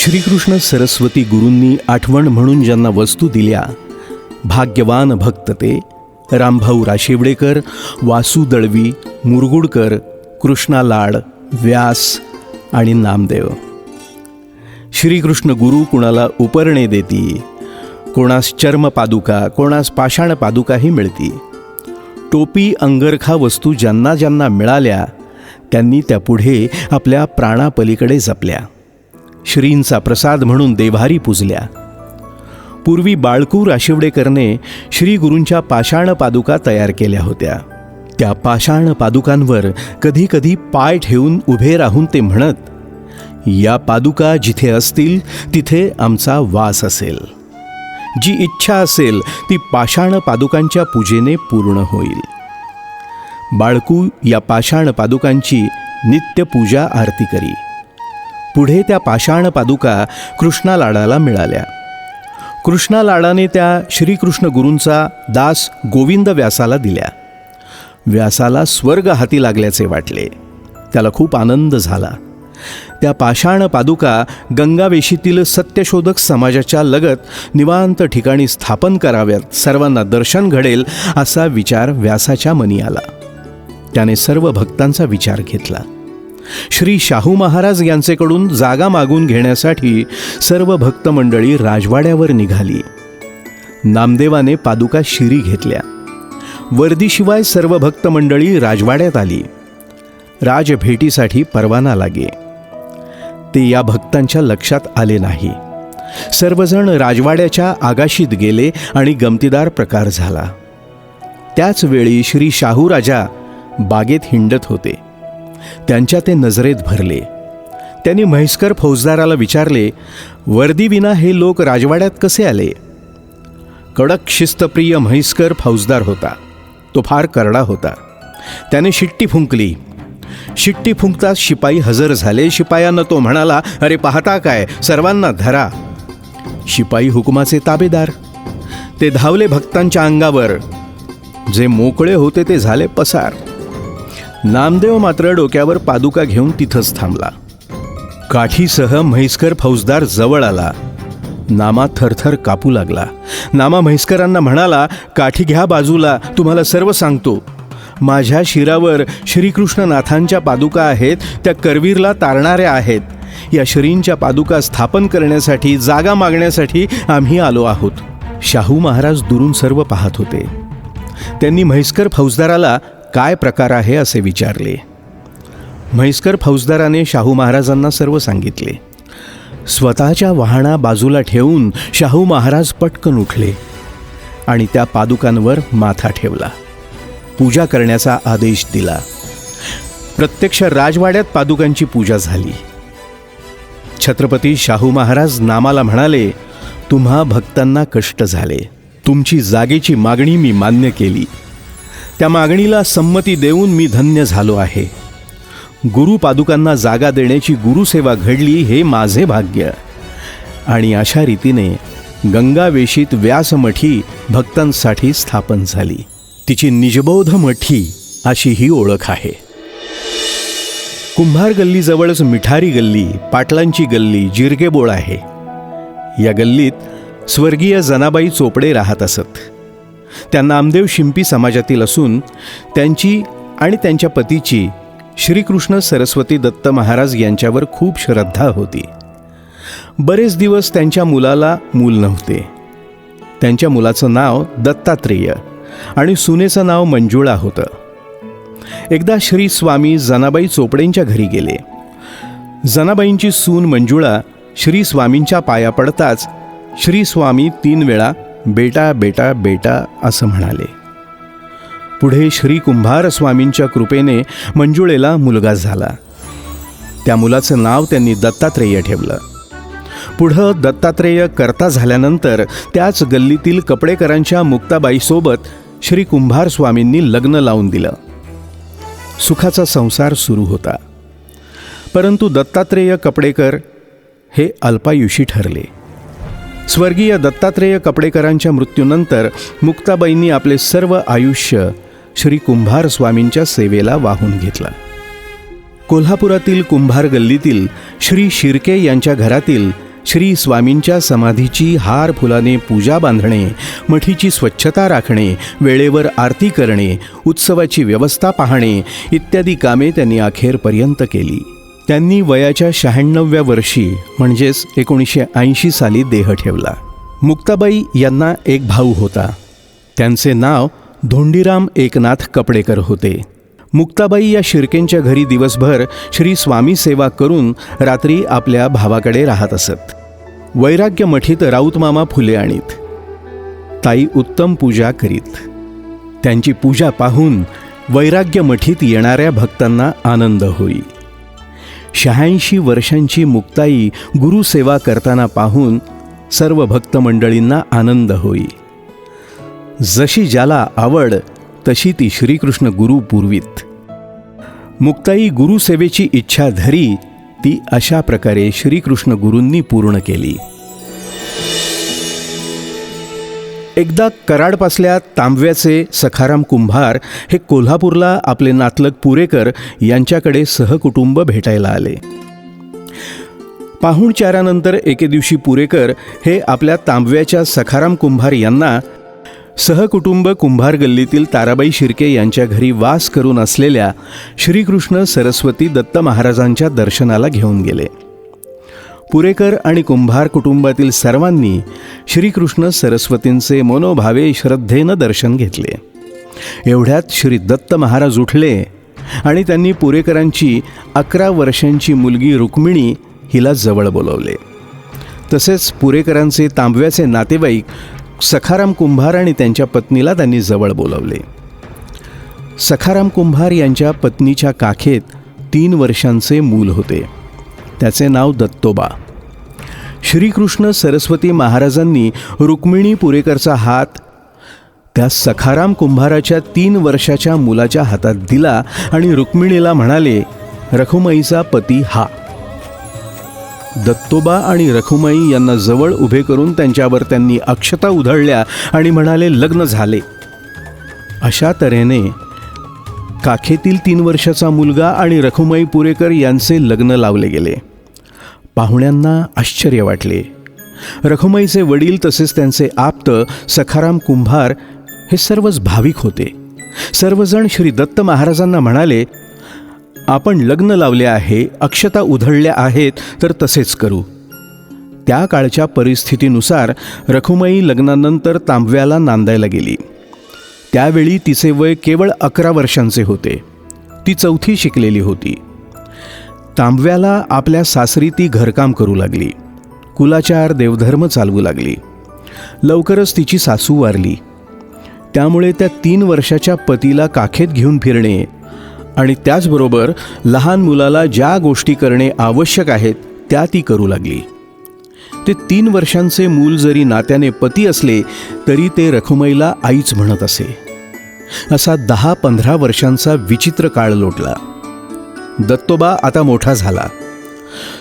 श्रीकृष्ण सरस्वती गुरूंनी आठवण म्हणून ज्यांना वस्तू दिल्या भाग्यवान भक्त ते रामभाऊ राशिवडेकर वासू दळवी मुरगुडकर कृष्णा लाड व्यास आणि नामदेव. श्रीकृष्ण गुरु कुणाला उपरणे देती? कोणास चर्म पादुका कोणास पाषाण पादुकाही मिळती. टोपी अंगरखा वस्तू ज्यांना ज्यांना मिळाल्या त्यांनी त्या पुढे आपल्या प्राणापलीकडे जपल्या. श्रींचा प्रसाद म्हणून देव्हारी पुजल्या. पूर्वी बाळकू राशिवडेकरने श्रीगुरूंच्या पाषाण पादुका तयार केल्या होत्या. त्या पाषाण पादुकांवर कधी कधी पाय ठेवून उभे राहून ते म्हणत या पादुका जिथे असतील तिथे आमचा वास असेल. जी इच्छा असेल ती पाषाण पादुकांच्या पूजेने पूर्ण होईल. बाळकू या पाषाण पादुकांची नित्य पूजा आरती करी. पुढे त्या पाषाण पादुका कृष्णा लाडाला मिळाल्या. कृष्णा लाडाने त्या श्रीकृष्ण गुरूंचा दास गोविंद व्यासाला दिल्या. व्यासाला स्वर्ग हाती लागल्याचे वाटले. त्याला खूप आनंद झाला. त्या पाषाण पादुका गंगावेशीतील सत्यशोधक समाजाच्या लगत निवांत ठिकाणी स्थापन कराव्यात सर्वांना दर्शन घडेल असा विचार व्यासाच्या मनी आला. त्याने सर्व भक्तांचा विचार घेतला. श्री शाहू महाराज यांचेकडून जागा मागून घेण्यासाठी सर्व भक्त मंडळी राजवाड्यावर निघाली. नामदेवाने पादुका शिरी घेतल्या. वर्दीशिवाय सर्व भक्त मंडळी राजवाड्यात आली. राजभेटीसाठी परवाना लागे. ते या भक्तांच्या लक्षात आले नाही. सर्वजण राजवाड्याच्या आगाशीत गेले आणि गमतीदार प्रकार झाला. त्याच वेळी श्री शाहू राजा बागेत हिंडत होते. त्यांच्या ते नजरेत भरले. त्यांनी म्हैसकर फौजदाराला विचारले वर्दीविना हे लोक राजवाड्यात कसे आले? कडक शिस्तप्रिय म्हैसकर फौजदार होता. तो फार करडा होता. त्याने शिट्टी फुंकली. शिट्टी फुंकताच शिपाई हजर झाले. शिपायांना तो म्हणाला अरे पाहता काय? सर्वांना धरा. शिपाई हुकुमाचे ताबेदार. ते धावले भक्तांच्या अंगावर. जे मोकळे होते ते झाले पसार. नामदेव मात्र डोक्यावर पादुका घेऊन तिथंच थांबला. काठीसह म्हैसकर फौजदार जवळ आला. नामा थरथर कापू लागला. नामा म्हैसकरांना म्हणाला काठी घ्या बाजूला तुम्हाला सर्व सांगतो. माझ्या शिरावर श्रीकृष्णनाथांच्या पादुका आहेत त्या करवीरला तारणाऱ्या आहेत. या श्रींच्या पादुका स्थापन करण्यासाठी जागा मागण्यासाठी आम्ही आलो आहोत. शाहू महाराज दुरून सर्व पाहत होते. त्यांनी म्हैसकर फौजदाराला काय प्रकार आहे असे विचारले. म्हैसकर फौजदाराने शाहू महाराजांना सर्व सांगितले. स्वतःच्या वाहना बाजूला ठेवून शाहू महाराज पटकन उठले आणि त्या पादुकांवर माथा ठेवला. पूजा करण्याचा आदेश दिला. प्रत्यक्ष राजवाड्यात पादुकांची पूजा झाली. छत्रपती शाहू महाराज नामाला म्हणाले तुम्हा भक्तांना कष्ट झाले. तुमची जागेची मागणी मी मान्य केली. त्या मागणीला संमती देऊन मी धन्य झालो आहे. गुरु पादुकांना जागा देण्याची गुरुसेवा घडली हे माझे भाग्य. आणि अशा रीतीने गंगावेशीत व्यासमठी भक्तांसाठी स्थापन झाली. तिची निजबोध मठी अशी ही ओळख आहे. कुंभार गल्लीजवळच मिठारी गल्ली पाटलांची गल्ली जिरगेबोळ आहे. या गल्लीत स्वर्गीय जनाबाई चोपडे राहत असत. त्या नामदेव शिंपी समाजातील असून त्यांची आणि त्यांच्या पतीची श्रीकृष्ण सरस्वती दत्त महाराज यांच्यावर खूप श्रद्धा होती. बरेच दिवस त्यांच्या मुलाला मूल नव्हते. त्यांच्या मुलाचं नाव दत्तात्रेय आणि सुनेचं नाव मंजुळा होतं. एकदा श्री स्वामी जनाबाई चोपडेंच्या घरी गेले. जनाबाईंची सून मंजुळा श्री स्वामींच्या पाया पडताच श्री स्वामी तीन वेळा बेटा बेटा बेटा असं म्हणाले. पुढे श्री कुंभार स्वामींच्या कृपेने मंजुळेला मुलगा झाला. त्या मुलाचं नाव त्यांनी दत्तात्रेय ठेवलं. पुढं दत्तात्रेय करता झाल्यानंतर त्याच गल्लीतील कपडेकरांच्या मुक्ताबाईसोबत श्री कुंभार स्वामींनी लग्न लावून दिलं. सुखाचा संसार सुरू होता. परंतु दत्तात्रेय कपडेकर हे अल्पायुषी ठरले. स्वर्गीय दत्तात्रेय कपडेकरांच्या मृत्यूनंतर मुक्ताबाईंनी आपले सर्व आयुष्य श्री कुंभार स्वामींच्या सेवेला वाहून घेतलं. कोल्हापुरातील कुंभार गल्लीतील श्री शिर्के यांच्या घरातील श्री स्वामींच्या समाधीची हार फुलाने पूजा बांधणे मठीची स्वच्छता राखणे वेळेवर आरती करणे उत्सवाची व्यवस्था पाहणे इत्यादी कामे त्यांनी अखेरपर्यंत केली. त्यांनी वयाच्या शहाण्णव्या वर्षी म्हणजेच एकोणीसशे ऐंशी साली देह ठेवला. मुक्ताबाई यांना एक भाऊ होता. त्यांचे नाव धोंडीराम एकनाथ कपडेकर होते. मुक्ताबाई या शिर्केंच्या घरी दिवसभर श्री स्वामी सेवा करून रात्री आपल्या भावाकडे राहत असत. वैराग्य मठीत राऊतमामा फुले आणीत. ताई उत्तम पूजा करीत. त्यांची पूजा पाहून वैराग्य मठीत येणाऱ्या भक्तांना आनंद होई. शहाऐंशी वर्षांची मुक्ताई गुरुसेवा करताना पाहून सर्व भक्त मंडळींना आनंद होई. जशी ज्याला आवड तशी ती श्रीकृष्ण गुरु पूर्वीत. मुक्ताई गुरुसेवेची इच्छा धरी ती अशा प्रकारे श्रीकृष्ण गुरूंनी पूर्ण केली. एकदा कराडपासल्या तांबव्याचे सखाराम कुंभार हे कोल्हापूरला आपले नातलग पुरेकर यांच्याकडे सहकुटुंब भेटायला आले. पाहुणचारानंतर एके दिवशी पुरेकर हे आपल्या तांबव्याच्या सखाराम कुंभार यांना सहकुटुंब कुंभार गल्लीतील ताराबाई शिर्के यांच्या घरी वास करून असलेल्या श्रीकृष्ण सरस्वती दत्त महाराजांच्या दर्शनाला घेऊन गेले. पुरेकर आणि कुंभार कुटुंबातील सर्वांनी श्रीकृष्ण सरस्वतींचे मनोभावे श्रद्धेनं दर्शन घेतले. एवढ्यात श्री दत्त महाराज उठले आणि त्यांनी पुरेकरांची अकरा वर्षांची मुलगी रुक्मिणी हिला जवळ बोलवले. तसेच पुरेकरांचे तांबव्याचे नातेवाईक सखाराम कुंभार आणि त्यांच्या पत्नीला त्यांनी जवळ बोलवले. सखाराम कुंभार यांच्या पत्नीच्या काखेत तीन वर्षांचे मूल होते. त्याचे नाव दत्तोबा. श्रीकृष्ण सरस्वती महाराजांनी रुक्मिणी पुरेकरचा हात त्या सखाराम कुंभाराच्या तीन वर्षाच्या मुलाच्या हातात दिला आणि रुक्मिणीला म्हणाले रखुमाईचा पती हा. दत्तोबा आणि रखुमाई यांना जवळ उभे करून त्यांच्यावर त्यांनी अक्षता उधळल्या आणि म्हणाले लग्न झाले. अशा तऱ्हेने काखेतील तीन वर्षाचा मुलगा आणि रखुमाई पुरेकर यांचे लग्न लावले गेले. पाहुण्यांना आश्चर्य वाटले. रखुमाईचे वडील तसेच त्यांचे आप्त सखाराम कुंभार हे सर्वच भाविक होते. सर्वजण श्री दत्त महाराजांना म्हणाले आपण लग्न लावले आहे अक्षता उधळल्या आहेत तर तसेच करू. त्या काळच्या परिस्थितीनुसार रखुमाई लग्नानंतर तांबव्याला नांदायला गेली. त्यावेळी तिचे वय केवळ अकरा वर्षांचे होते. ती चौथी शिकलेली होती. तांबव्याला आपल्या सासरी ती घरकाम करू लागली. कुलाचार देवधर्म चालवू लागली. लवकरच तिची सासू वारली. त्यामुळे त्या तीन वर्षाच्या पतीला काखेत घेऊन फिरणे आणि त्याचबरोबर लहान मुलाला ज्या गोष्टी करणे आवश्यक आहेत त्या ती करू लागली. ते तीन वर्षांचे मूल जरी नात्याने पती असले तरी ते रखुमाईला आईच म्हणत असे. असा दहा पंधरा वर्षांचा विचित्र काळ लोटला. दत्तोबा आता मोठा झाला.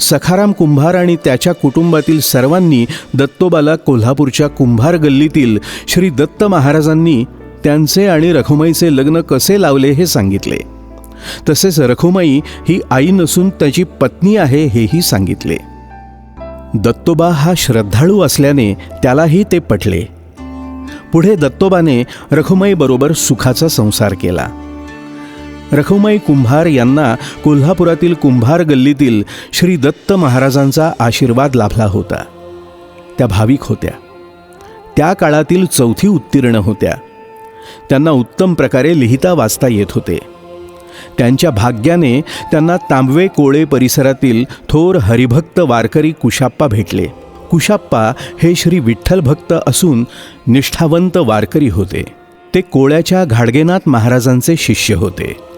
सखाराम कुंभार आणि त्याच्या कुटुंबातील सर्वांनी दत्तोबाला कोल्हापूरच्या कुंभार गल्लीतील श्री दत्त महाराजांनी त्यांचे आणि रखुमाईचे लग्न कसे लावले हे सांगितले. तसेच रखुमाई ही आई नसून त्याची पत्नी आहे हेही सांगितले. दत्तोबा हा श्रद्धाळू असल्याने त्यालाही ते पटले. पुढे दत्तोबाने रखुमाईबरोबर सुखाचा संसार केला. रखुमाई कुंभार यांना कोल्हापुरातील कुंभार गल्लीतील श्री दत्त महाराजांचा आशीर्वाद लाभला होता. त्या भाविक होत्या. त्या काळातील चौथी उत्तीर्ण होत्या. त्यांना उत्तम प्रकारे लिहिता वाचता येत होते. त्यांच्या भाग्याने त्यांना तांबवे कोळे परिसरातील थोर हरिभक्त वारकरी कुशाप्पा भेटले. कुशाप्पा हे श्री विठ्ठल भक्त असून निष्ठावंत वारकरी होते. ते कोळ्याच्या घाडगेनाथ महाराजांचे शिष्य होते.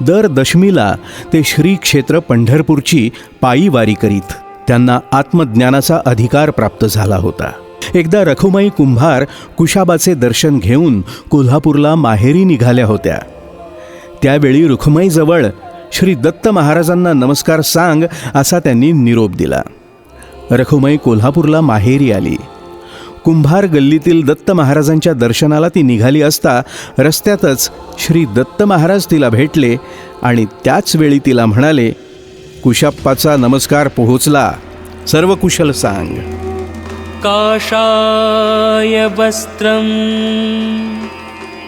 दर दशमीला ते श्री क्षेत्र पंढरपूरची पायी वारी करीत. त्यांना आत्मज्ञानाचा अधिकार प्राप्त झाला होता. एकदा रखुमाई कुंभार कुशाबाचे दर्शन घेऊन कोल्हापूरला माहेरी निघाल्या होत्या. त्यावेळी रुखुमाईजवळ श्री दत्त महाराजांना नमस्कार सांग असा त्यांनी निरोप दिला. रखुमाई कोल्हापूरला माहेरी आली. कुंभार गल्लीतील दत्त महाराजांच्या दर्शनाला ती निघाली असता रस्त्यातच श्री दत्त महाराज तिला भेटले आणि त्याच वेळी तिला म्हणाले कुशाप्पाचा नमस्कार पोहोचला. सर्व कुशल सांग. काशाय वस्त्रम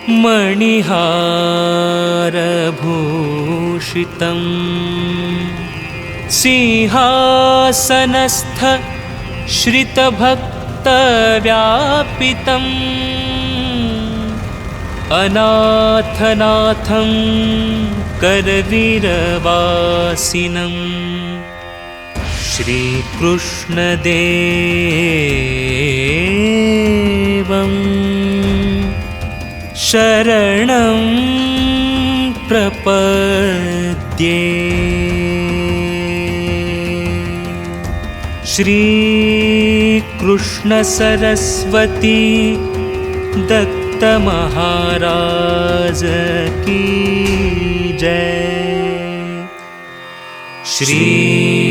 मणिहारभूषितं। सिंहासनस्थ श्रितभक्त व्यापितम् अनाथनाथं करवीरवासिनम् श्रीकृष्णदे शरणं प्रपद्ये। श्री कृष्णसरस्वती दत्तमहाराज की जय। श्री